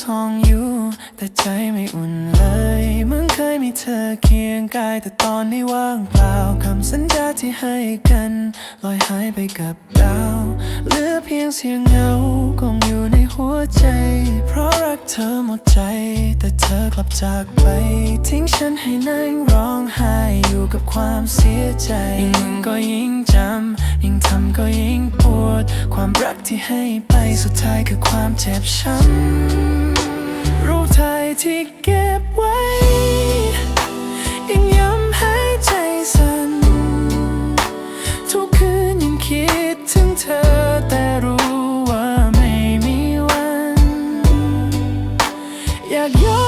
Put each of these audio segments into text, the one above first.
จันทร์ยังส่องอยู่ แต่ใจไม่อุ่นเลยเหมึงเคยมีเธอเคียงกายแต่ตอนนี้ว่างเปล่าคำสัญญาที่ให้กันลอยหายไปกับดาวเหลือเพียงเสียงเหงากองอยู่ในหัวใจ เพราะรักเธอหมดใจ แต่เธอกลับจากไป ทิ้งฉันให้นั่งร้องไห้อยู่กับความเสียใจยิ่งก็ยิ่งจำยิ่งทำก็ยิ่งปวด ความรักที่ให้ไปสุดท้ายคือความเจ็บช้ำ ที่เก็บไว้ยังย้ำให้ใจสั่นทุกคืนยังคิดถึงเธอแต่รู้ว่าไม่มีวัน อยากย้อน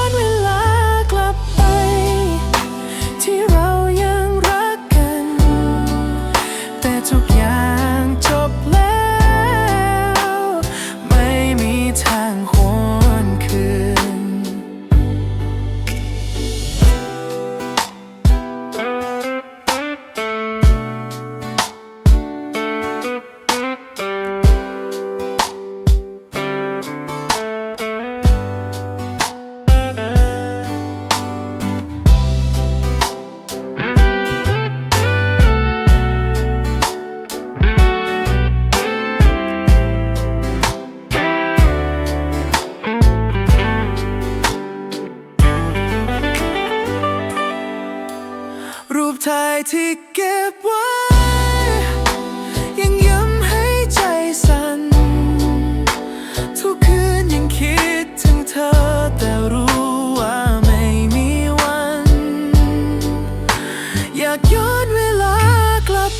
รูปถ่ายที่เก็บไว้ ยังย้ำให้ใจสั่น ทุกคืนยังคิดถึงเธอแต่รู้ว่าไม่มีวัน อยากย้อนเวลากลับ